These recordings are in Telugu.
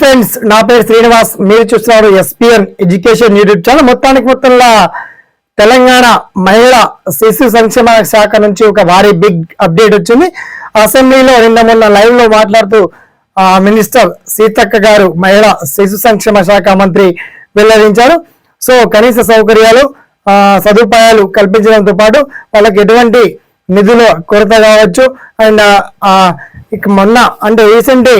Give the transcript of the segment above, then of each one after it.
ఫ్రెండ్స్ నా పేరు శ్రీనివాస్. మీరు చూస్తున్నారు ఎస్పీఎన్ ఎడ్యుకేషన్ యూట్యూబ్ ఛానల్. మొత్తానికి మొత్తంలో తెలంగాణ మహిళా శిశు సంక్షేమ శాఖ నుంచి ఒక భారీ బిగ్ అప్డేట్ వచ్చింది. అసెంబ్లీలో నిన్న మొన్న లైవ్లో మాట్లాడుతూ మినిస్టర్ సీతక్క గారు మహిళా శిశు సంక్షేమ శాఖ మంత్రి వెల్లడించారు. సో కనీస సౌకర్యాలు సదుపాయాలు కల్పించడంతో పాటు వాళ్ళకి ఎటువంటి నిధుల కొరత కావచ్చు. అండ్ ఇక మొన్న అంటే రీసెంట్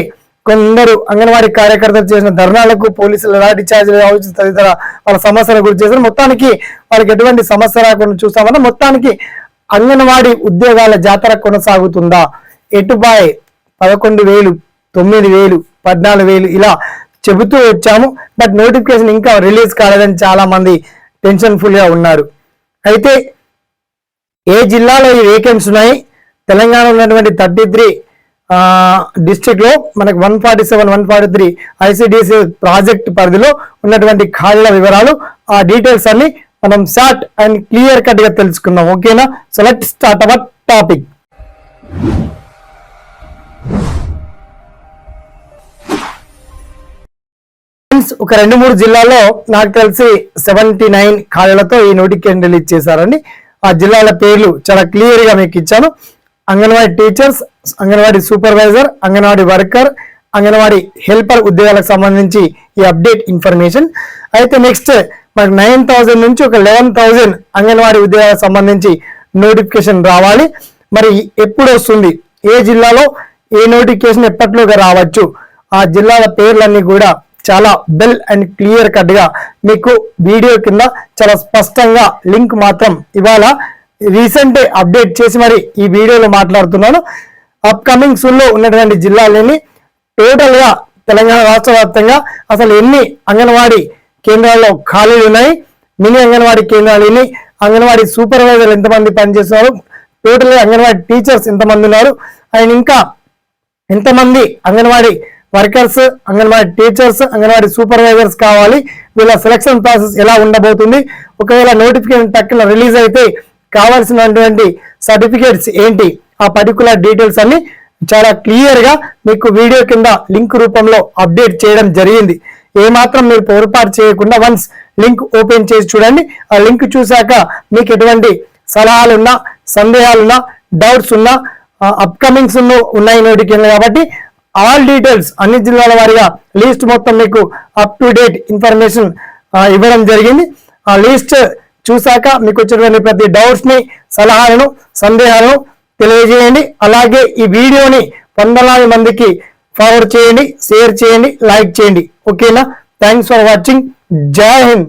కొందరు అంగన్వాడీ కార్యకర్తలు చేసిన ధర్నాలకు పోలీసులు లాఠీ చార్జీలు కావచ్చు తదితర వాళ్ళ సమస్యల గురి చేశారు. మొత్తానికి వాళ్ళకి ఎటువంటి సమస్య రాకుండా చూస్తామన్నా మొత్తానికి అంగన్వాడీ ఉద్యోగాల జాతర కొనసాగుతుందా? ఎటుబాయ్ పదకొండు వేలు తొమ్మిది వేలు పద్నాలుగు వేలు ఇలా చెబుతూ వచ్చాము. బట్ నోటిఫికేషన్ ఇంకా రిలీజ్ కాలేదని చాలా మంది టెన్షన్ ఉన్నారు. అయితే ఏ జిల్లాలో ఈ వేకెన్సీ ఉన్నాయి? తెలంగాణలో ఉన్నటువంటి థర్టీ త్రీ డిస్ట్రిక్ట్లో మనకు one forty seven one forty three ICDC project పరిధిలో ఉన్నటువంటి ఖాళీల వివరాలు ఆ డీటెయిల్స్ అన్ని మనం షార్ట్ అండ్ క్లియర్ కట్గా తెలుసుకుందాం. ఓకేనా so let start our topic ఒక రెండు మూడు జిల్లాల్లో నాకు తెలిసి సెవెంటీ నైన్ ఖాళీలతో ఈ నోటిఫికేషన్ రిలీజ్ చేశారండి. ఆ జిల్లాల పేర్లు చాలా క్లియర్గా మీకు ఇచ్చాను. Anganwadi teachers anganwadi supervisor anganwadi worker anganwadi helper ఉద్యోగాలకు సంబంధించి ఈ అప్డేట్ ఇన్ఫర్మేషన్. అయితే నెక్స్ట్ మనకు నైన్ థౌజండ్ నుంచి ఒక లెవెన్ థౌజండ్ అంగన్వాడీ ఉద్యోగాలకు సంబంధించి నోటిఫికేషన్ రావాలి. మరి ఎప్పుడు వస్తుంది ఏ జిల్లాలో ఏ నోటిఫికేషన్ ఎప్పట్లోగా రావచ్చు? ఆ జిల్లాల పేర్లన్నీ కూడా చాలా బెల్ అండ్ క్లియర్ కట్గా మీకు వీడియో కింద చాలా స్పష్టంగా లింక్ మాత్రం ఇవాళ రీసెంట్ అప్డేట్ చేసి మరి ఈ వీడియోలో మాట్లాడుతున్నాను. అప్కమింగ్ సూన్లో ఉన్నటువంటి జిల్లాలని టోటల్గా తెలంగాణ రాష్ట్ర వ్యాప్తంగా అసలు ఎన్ని అంగన్వాడీ కేంద్రాల్లో ఖాళీలు ఉన్నాయి? మినీ అంగన్వాడీ కేంద్రాలు ఎన్ని? అంగన్వాడీ సూపర్వైజర్ ఎంతమంది పనిచేస్తున్నారు? టోటల్గా అంగన్వాడీ టీచర్స్ ఎంతమంది ఉన్నారు? అండ్ ఇంకా ఎంతమంది anganwadi workers anganwadi teachers anganwadi supervisors కావాలి? వీళ్ళ సెలక్షన్ ప్రాసెస్ ఎలా ఉండబోతుంది? ఒకవేళ నోటిఫికేషన్ టక్కున రిలీజ్ అయితే కావాల్సినటువంటి సర్టిఫికేట్స్ ఏంటి? ఆ పర్టికులర్ డీటెయిల్స్ అన్ని చాలా క్లియర్గా మీకు వీడియో కింద లింక్ రూపంలో అప్డేట్ చేయడం జరిగింది. ఏమాత్రం మీరు పొరపాటు చేయకుండా వన్స్ లింక్ ఓపెన్ చేసి చూడండి. ఆ లింక్ చూశాక మీకు ఎటువంటి సలహాలున్నా సందేహాలున్నా డౌట్స్ ఉన్నా అప్కమింగ్స్ ఉన్నాయి నోటిఫికేషన్ కాబట్టి ఆల్ డీటెయిల్స్ అన్ని జిల్లాల వారిగా లిస్ట్ మొత్తం మీకు అప్ టు డేట్ ఇన్ఫర్మేషన్ ఇవ్వడం జరిగింది. ఆ లిస్ట్ చూశాక మీకు వచ్చినటువంటి ప్రతి డౌట్స్ని సలహాలను సందేహాలను తెలియజేయండి. అలాగే ఈ వీడియోని వందలాది మందికి ఫార్వర్డ్ చేయండి షేర్ చేయండి లైక్ చేయండి. ఓకేనా థ్యాంక్స్ ఫర్ వాచింగ్ జై హింద్